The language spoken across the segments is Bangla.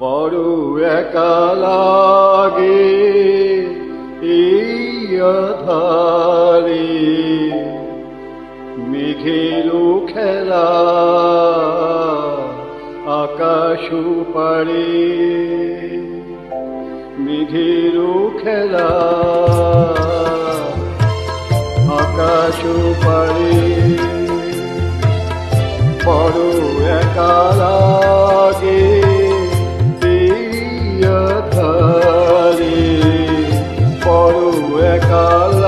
বড় একা লাগে এই মেঘেরও খেলা আকাশ পারে মেঘেরও খেলা আকাশ পারে বড় একা লাগে একা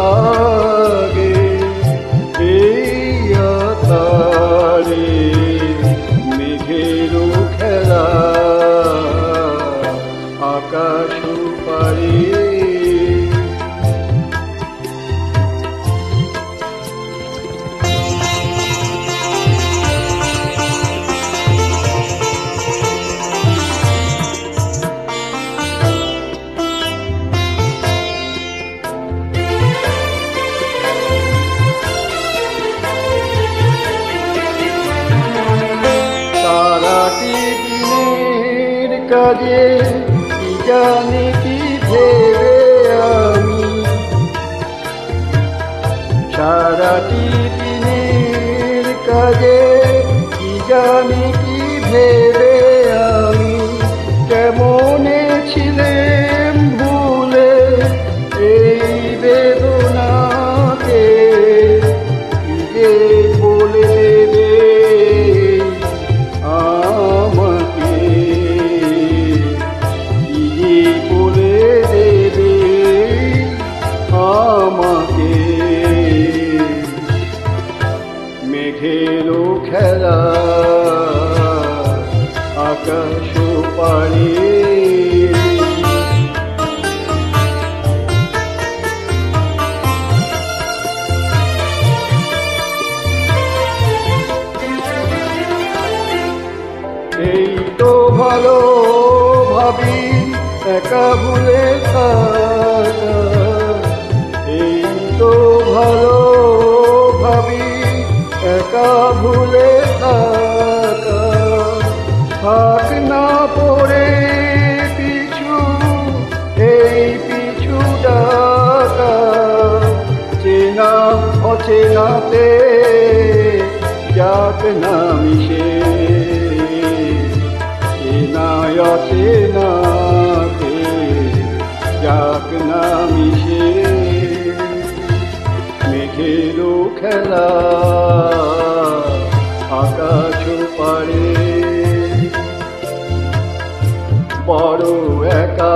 কাজে কি জানি কি ভেবে আমি? সারাটি দিনের কাজে কি জানি কি ভেবে আমি? কেমনে ছিলেন ভুলে এই বেদনাকে মেঘেরও খেলা আকাশ পাড়ে এই তো ভালো ভাবি একা ভুলে এই তো ভালো একা ভুলে থাকা। থাক না পড়ে পিছু, এই পিছু ডাকা। চেনা, অচেনাতে যাক না মিশে। চেনায়, অচেনাতে যাক না মিশে। মেঘেরও খেলা বড় একা